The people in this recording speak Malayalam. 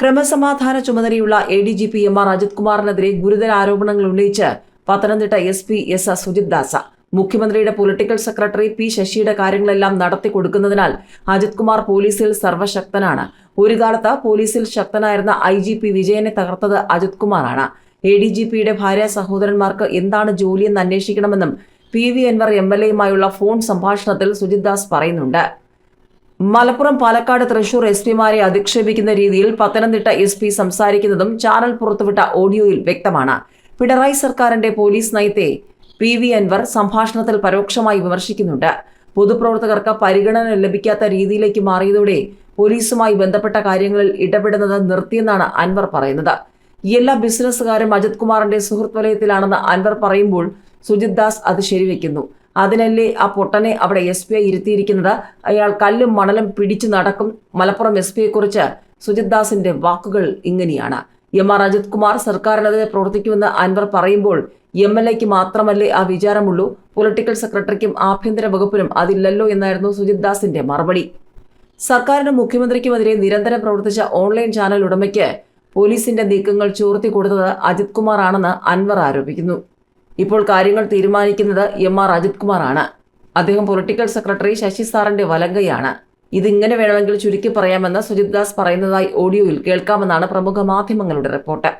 ക്രമസമാധാന ചുമതലയുള്ള A D G P M R Ajith കുമാറിനെതിരെ ഗുരുതര ആരോപണങ്ങൾ ഉന്നയിച്ച് Pathanamthitta S P S Sujith Das. മുഖ്യമന്ത്രിയുടെ പൊളിറ്റിക്കൽ സെക്രട്ടറി പി ശശിയുടെ കാര്യങ്ങളെല്ലാം നടത്തി കൊടുക്കുന്നതിനാൽ അജിത് കുമാർ പോലീസിൽ സർവശക്തനാണ് ഒരു കാലത്ത് പോലീസിൽ ശക്തനായിരുന്ന ഐ ജി പി വിജയനെ തകർത്തത് അജിത് കുമാറാണ്. എ ഡി ജി പിയുടെ ഭാര്യ സഹോദരന്മാർക്ക് എന്താണ് ജോലിയെന്ന് അന്വേഷിക്കണമെന്നും P V Anvar M L എയുമായുള്ള phone സംഭാഷണത്തിൽ സുജിത് ദാസ് പറയുന്നുണ്ട്. മലപ്പുറം പാലക്കാട് തൃശൂർ എസ് പിമാരെ അധിക്ഷേപിക്കുന്ന രീതിയിൽ പത്തനംതിട്ട എസ് പി സംസാരിക്കുന്നതും ചാനൽ പുറത്തുവിട്ട ഓഡിയോയിൽ വ്യക്തമാണ്. പിണറായി സർക്കാരിന്റെ പോലീസ് നയത്തെ പി വി അൻവർ സംഭാഷണത്തിൽ പരോക്ഷമായി വിമർശിക്കുന്നുണ്ട്. പൊതുപ്രവർത്തകർക്ക് പരിഗണന ലഭിക്കാത്ത രീതിയിലേക്ക് മാറിയതോടെ പോലീസുമായി ബന്ധപ്പെട്ട കാര്യങ്ങളിൽ ഇടപെടുന്നത് നിർത്തിയെന്നാണ് അൻവർ പറയുന്നത്. എല്ലാ ബിസിനസ്സുകാരും അജിത് കുമാറിന്റെ സുഹൃത്ത് വലയത്തിലാണെന്ന് അൻവർ പറയുമ്പോൾ സുജിത് ദാസ് അത് ശരിവെക്കുന്നു. അതിനല്ലേ ആ പൊട്ടനെ അവിടെ എസ് പി ഐ ഇരുത്തിയിരിക്കുന്നത്? അയാൾ കല്ലും മണലും പിടിച്ചു നടക്കും. മലപ്പുറം എസ് കുറിച്ച് സുജിത് ദാസിന്റെ വാക്കുകൾ ഇങ്ങനെയാണ്. എം ആർ അജിത് കുമാർ സർക്കാരിനെതിരെ പ്രവർത്തിക്കുമെന്ന് അൻവർ പറയുമ്പോൾ എം എൽ എക്ക് മാത്രമല്ലേ ആ വിചാരമുള്ളൂ? പൊളിറ്റിക്കൽ സെക്രട്ടറിക്കും ആഭ്യന്തര വകുപ്പിനും അതില്ലല്ലോ എന്നായിരുന്നു സുജിത് ദാസിന്റെ മറുപടി. സർക്കാരിനും മുഖ്യമന്ത്രിക്കുമെതിരെ നിരന്തരം പ്രവർത്തിച്ച ഓൺലൈൻ ചാനൽ ഉടമയ്ക്ക് പോലീസിന്റെ നീക്കങ്ങൾ ചോർത്തി കൊടുത്തത് അജിത് കുമാർ ആണെന്ന് അൻവർ ആരോപിക്കുന്നു. ഇപ്പോൾ കാര്യങ്ങൾ തീരുമാനിക്കുന്നത് എം ആർ അജിത് കുമാറാണ്. അദ്ദേഹം പൊളിറ്റിക്കൽ സെക്രട്ടറി ശശി സാറിന്റെ വലങ്കയാണ്. ഇതിങ്ങനെ വേണമെങ്കിൽ ചുരുക്കി പറയാമെന്ന് സുജിത് ദാസ് പറയുന്നതായി ഓഡിയോയിൽ കേൾക്കാമെന്നാണ് പ്രമുഖ മാധ്യമങ്ങളുടെ റിപ്പോർട്ട്.